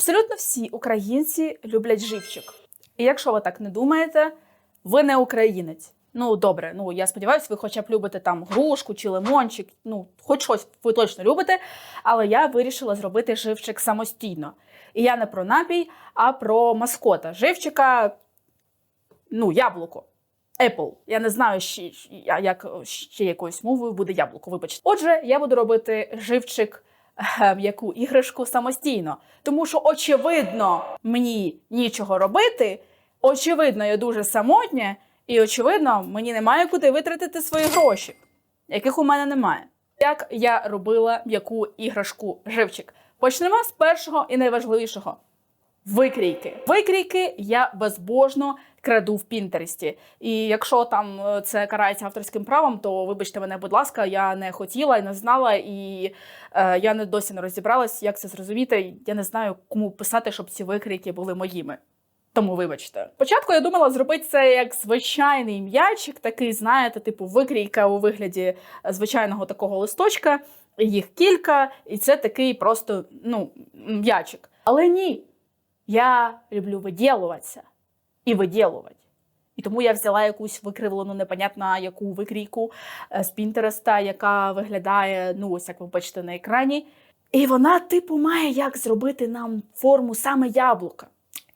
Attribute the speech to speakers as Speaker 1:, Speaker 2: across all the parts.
Speaker 1: Абсолютно всі українці люблять живчик. І якщо ви так не думаєте, ви не українець. Ну добре, ну я сподіваюся, ви хоча б любите там грушку чи лимончик, ну хоч щось ви точно любите. Але я вирішила зробити живчик самостійно. І я не про напій, а про маскота. Живчика, ну, яблуко. Apple. Я не знаю, ще, як ще якоюсь мовою буде яблуко. Вибачте. Отже, я буду робити живчик м'яку іграшку самостійно. Тому що, очевидно, мені нічого робити. Очевидно, я дуже самотня, і очевидно, мені немає куди витратити свої гроші, яких у мене немає. Як я робила м'яку іграшку живчик? Почнемо з першого і найважливішого. Викрійки. Викрійки я безбожно краду в Пінтересті. І якщо там е, це карається авторським правом, то вибачте мене, будь ласка, я не хотіла і не знала, і е, я не досі не розібралась, як це зрозуміти. Я не знаю, кому писати, щоб ці викрійки були моїми. Тому вибачте. Спочатку я думала зробити це як звичайний м'ячик, такий, знаєте, типу викрійка у вигляді е, звичайного такого листочка. Їх кілька, і це такий просто ну, м'ячик. Але ні. Я люблю виділуватися і виділувати. І тому я взяла якусь викривлену, непонятно яку викрійку е, з Пінтереста, яка виглядає, ну, ось як ви бачите на екрані. І вона, типу, має як зробити нам форму саме яблука.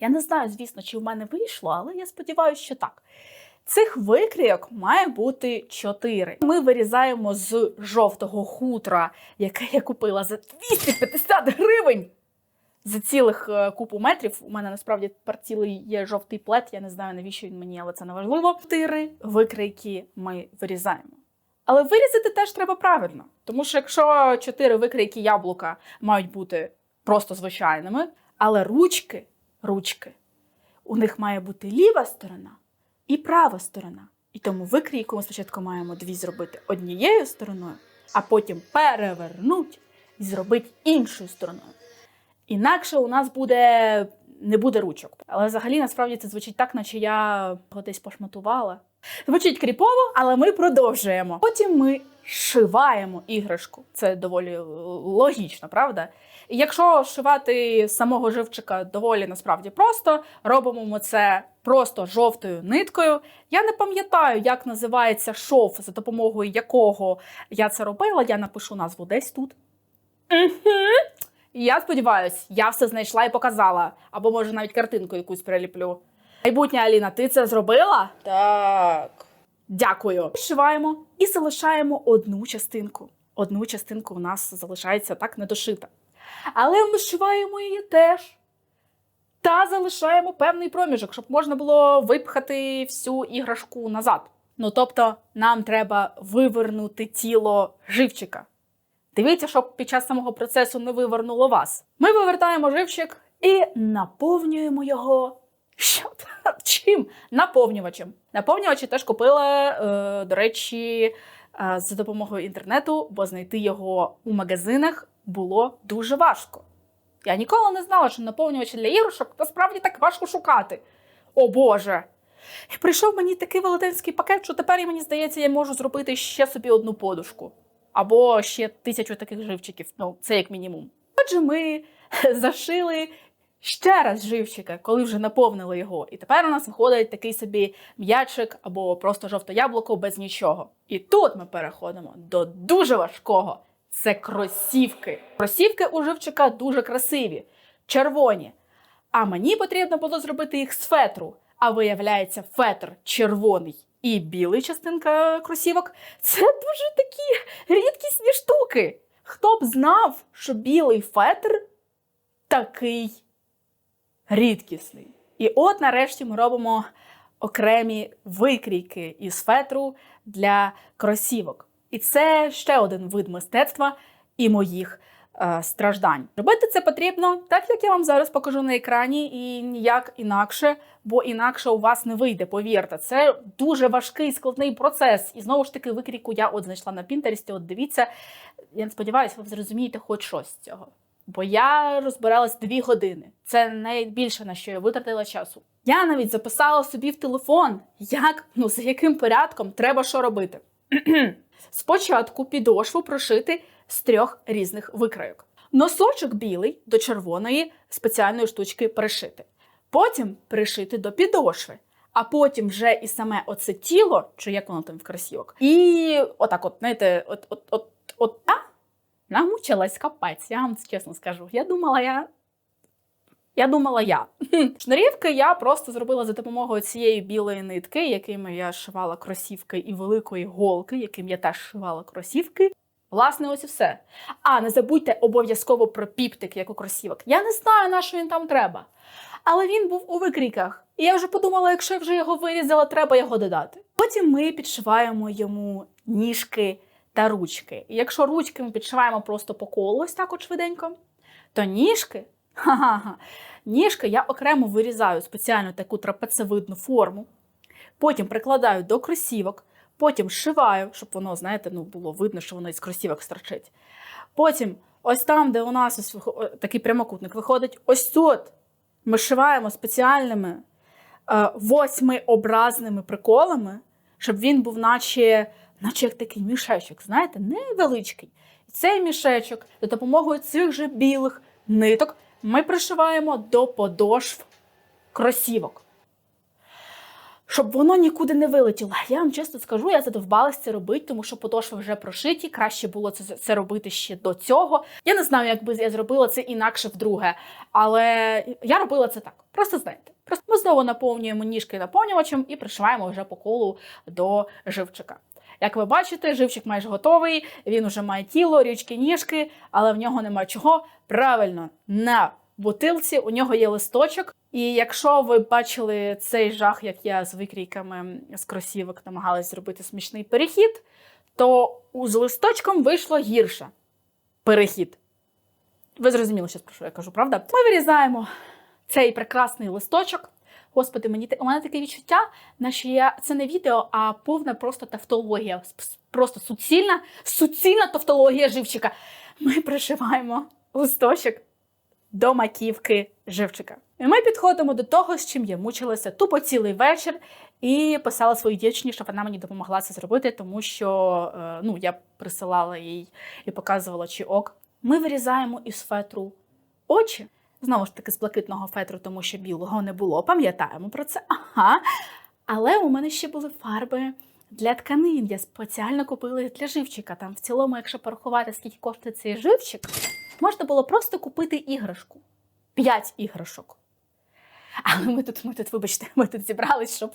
Speaker 1: Я не знаю, звісно, чи в мене вийшло, але я сподіваюся, що так. Цих викрійок має бути чотири. Ми вирізаємо з жовтого хутра, яке я купила за 250 гривень за цілих е, купу метрів. У мене насправді тепер є жовтий плет. Я не знаю, навіщо він мені, але це не важливо. Чотири викрійки ми вирізаємо. Але вирізати теж треба правильно. Тому що якщо чотири викрійки яблука мають бути просто звичайними, але ручки, ручки, у них має бути ліва сторона і права сторона. І тому викрійку ми спочатку маємо дві зробити однією стороною, а потім перевернути і зробити іншою стороною. Інакше у нас буде не буде ручок. Але взагалі насправді це звучить так, наче я його десь пошматувала. Звучить кріпово, але ми продовжуємо. Потім ми шиваємо іграшку. Це доволі е, логічно, правда? І якщо шивати самого живчика доволі насправді просто, робимо ми це просто жовтою ниткою. Я не пам'ятаю, як називається шов, за допомогою якого я це робила. Я напишу назву десь тут. Я сподіваюсь, я все знайшла і показала. Або може навіть картинку якусь приліплю. Майбутня Аліна, ти це зробила?
Speaker 2: Так.
Speaker 1: Дякую. Шиваємо і залишаємо одну частинку. Одну частинку у нас залишається так недошита. Але ми шиваємо її теж. Та залишаємо певний проміжок, щоб можна було випхати всю іграшку назад. Ну тобто, нам треба вивернути тіло живчика. Дивіться, щоб під час самого процесу не вивернуло вас. Ми вивертаємо живчик і наповнюємо його. Що? Чим? Наповнювачем. Наповнювачі теж купила, е, до речі, е, за допомогою інтернету, бо знайти його у магазинах було дуже важко. Я ніколи не знала, що наповнювачі для іграшок насправді так важко шукати. О Боже! І прийшов мені такий велетенський пакет, що тепер мені здається, я можу зробити ще собі одну подушку. Або ще тисячу таких живчиків. Ну, це як мінімум. Отже, ми зашили ще раз живчика, коли вже наповнили його. І тепер у нас виходить такий собі м'ячик або просто жовте яблуко без нічого. І тут ми переходимо до дуже важкого. Це кросівки. Кросівки у живчика дуже красиві, червоні. А мені потрібно було зробити їх з фетру. А виявляється, фетр червоний і білий частинка кросівок це дуже такі рідкісні штуки. Хто б знав, що білий фетр такий рідкісний. І от нарешті ми робимо окремі викрійки із фетру для кросівок. І це ще один вид мистецтва і моїх страждань. Робити це потрібно так, як я вам зараз покажу на екрані, і ніяк інакше, бо інакше у вас не вийде, повірте. Це дуже важкий складний процес. І знову ж таки, викрійку я от знайшла на Пінтересті. От дивіться, я сподіваюся, ви зрозумієте хоч щось з цього. Бо я розбиралась дві години. Це найбільше на що я витратила часу. Я навіть записала собі в телефон, як ну за яким порядком треба що робити. Спочатку підошву прошити з трьох різних викрайок. Носочок білий до червоної спеціальної штучки пришити. Потім пришити до підошви. А потім вже і саме оце тіло, чи як воно там в кросівок. І отак, от, знаєте, от, от, от, от я намучилась капець, я вам чесно скажу. Я думала, я. Я думала я. Шнурівки я просто зробила за допомогою цієї білої нитки, якими я шивала кросівки, і великої голки, яким я теж шивала кросівки. Власне, ось і все. А не забудьте обов'язково про піптик, як у кросівок. Я не знаю, на що він там треба. Але він був у викріках. І я вже подумала, якщо я вже його вирізала, треба його додати. Потім ми підшиваємо йому ніжки та ручки. І якщо ручки ми підшиваємо просто по колу, ось так от швиденько, то ніжки, ха-ха-ха, ніжки я окремо вирізаю спеціально таку трапецевидну форму, потім прикладаю до кросівок, потім шиваю, щоб воно, знаєте, ну, було видно, що воно із кросівок строчить. Потім, ось там, де у нас ось такий прямокутник виходить, ось тут ми шиваємо спеціальними е, восьмиобразними приколами, щоб він був, наче, наче як такий мішечок, знаєте, невеличкий. І цей мішечок за допомогою цих же білих ниток ми пришиваємо до подошв кросівок. Щоб воно нікуди не вилетіло. Я вам чесно скажу, я задовбалась це робити, тому що подошви вже прошиті. Краще було це, це робити ще до цього. Я не знаю, як би я зробила це інакше вдруге, але я робила це так. Просто знаєте. Просто ми знову наповнюємо ніжки наповнювачем і пришиваємо вже по колу до живчика. Як ви бачите, живчик майже готовий, він уже має тіло, річки, ніжки, але в нього немає чого. Правильно, на бутилці у нього є листочок. І якщо ви бачили цей жах, як я з викрійками з кросівок намагалась зробити смішний перехід, то з листочком вийшло гірше перехід. Ви зрозуміли, що про що я кажу, правда? Ми вирізаємо цей прекрасний листочок. Господи, мені у мене таке відчуття, наче я це не відео, а повна просто тавтологія. Просто суцільна, суцільна тавтологія живчика. Ми пришиваємо листочок до маківки живчика. І ми підходимо до того, з чим я мучилася тупо цілий вечір і писала своїй дівчині, щоб вона мені допомогла це зробити, тому що е, ну, я присилала їй і показувала, чи ок. Ми вирізаємо із фетру очі. Знову ж таки, з блакитного фетру, тому що білого не було. Пам'ятаємо про це. Ага. Але у мене ще були фарби для тканин. Я спеціально купила їх для живчика. Там в цілому, якщо порахувати, скільки коштує цей живчик, можна було просто купити іграшку. П'ять іграшок. Але ми тут, ми тут, вибачте, ми тут зібрались, щоб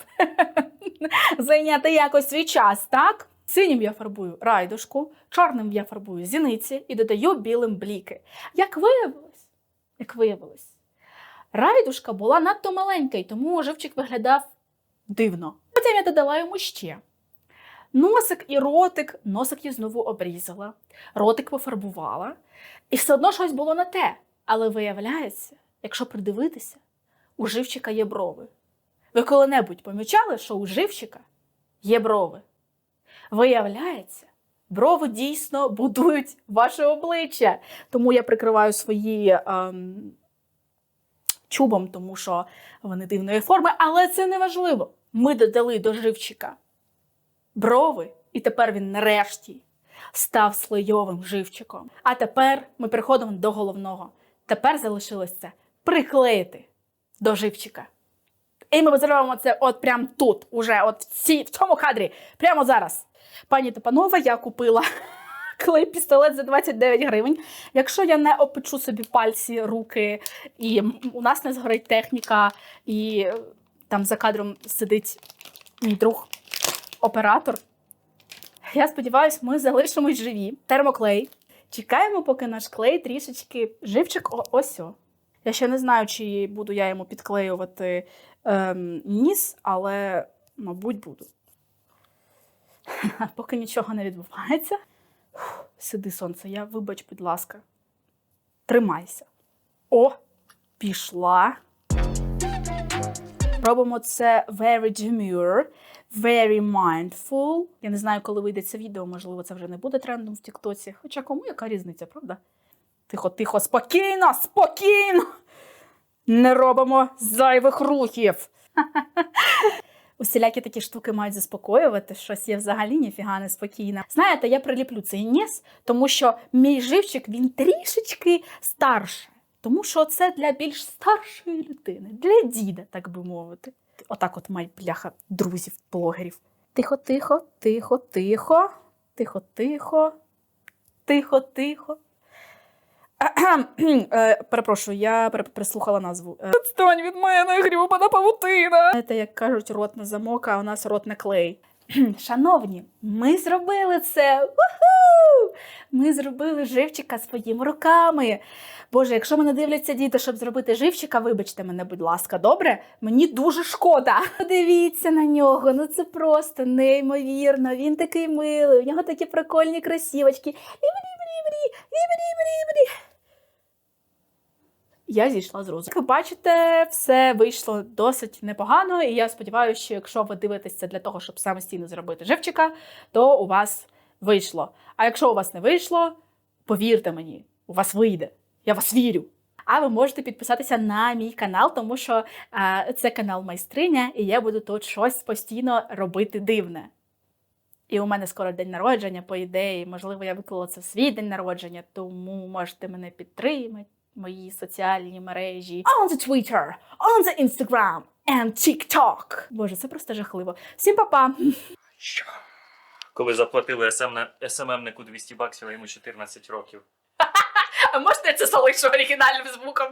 Speaker 1: зайняти якось свій час, так? Синім я фарбую райдушку, чорним я фарбую зіниці і додаю білим бліки. Як виявилось, як виявилось, райдушка була надто маленька, і тому живчик виглядав дивно. Потім я додала йому ще. Носик і ротик, носик я знову обрізала, ротик пофарбувала, і все одно щось було не те. Але виявляється, якщо придивитися, у живчика є брови. Ви коли-небудь помічали, що у живчика є брови? Виявляється, брови дійсно будують ваше обличчя. Тому я прикриваю свої ем, чубом, тому що вони дивної форми, але це не важливо. Ми додали до живчика брови, і тепер він нарешті став слойовим живчиком. А тепер ми переходимо до головного. Тепер залишилось це приклеїти до живчика. І ми зробимо це от прямо тут, уже от в, ці, в цьому кадрі, прямо зараз. Пані та панове, я купила клей пістолет за 29 гривень. Якщо я не опечу собі пальці, руки, і у нас не згорить техніка, і там за кадром сидить мій друг оператор. Я сподіваюся, ми залишимось живі. Термоклей. Чекаємо, поки наш клей трішечки живчик ось. Я ще не знаю, чи буду я йому підклеювати ем, ніс, але, мабуть, буду. Поки нічого не відбувається. Сиди, сонце, я вибач, будь ласка. Тримайся. О, пішла. Робимо це very demure, very mindful. Я не знаю, коли вийде це відео, можливо, це вже не буде трендом в Тіктоці. Хоча кому яка різниця, правда? Тихо, тихо, спокійно, спокійно. Не робимо зайвих рухів. Усілякі такі штуки мають заспокоювати, щось я взагалі ніфіга не спокійна. Знаєте, я приліплю цей ніс, тому що мій живчик він трішечки старше. Тому що це для більш старшої людини, для діда, так би мовити. Отак от май бляха друзів, блогерів. Тихо, тихо, тихо, тихо, тихо, тихо, тихо, тихо. Е, Перепрошую, я прислухала назву. Е, Відстань від мене, грюбана павутина. Знаєте, як кажуть, рот на замок, а у нас рот на клей. Шановні, ми зробили це. Уху! Ми зробили живчика своїми руками. Боже, якщо мене дивляться діти, щоб зробити живчика, вибачте мене, будь ласка, добре? Мені дуже шкода. Подивіться на нього. Ну це просто неймовірно. Він такий милий, у нього такі прикольні кросівочки. Лібрі-брі-брі, лібрі-брі-брі. Я зійшла з розуму. Як ви бачите, все вийшло досить непогано, і я сподіваюся, що якщо ви дивитесь це для того, щоб самостійно зробити живчика, то у вас вийшло. А якщо у вас не вийшло, повірте мені, у вас вийде. Я вас вірю. А ви можете підписатися на мій канал, тому що а, це канал майстриня, і я буду тут щось постійно робити дивне. І у мене скоро день народження, по ідеї. Можливо, я виклала це в свій день народження, тому можете мене підтримати. Мої соціальні мережі on the Twitter, on the Instagram and TikTok. Боже, це просто жахливо. Всім па-па!
Speaker 2: Коли заплатили СМ... СММнику 200 баксів, а йому 14 років.
Speaker 1: А можете це залишу оригінальним звуком?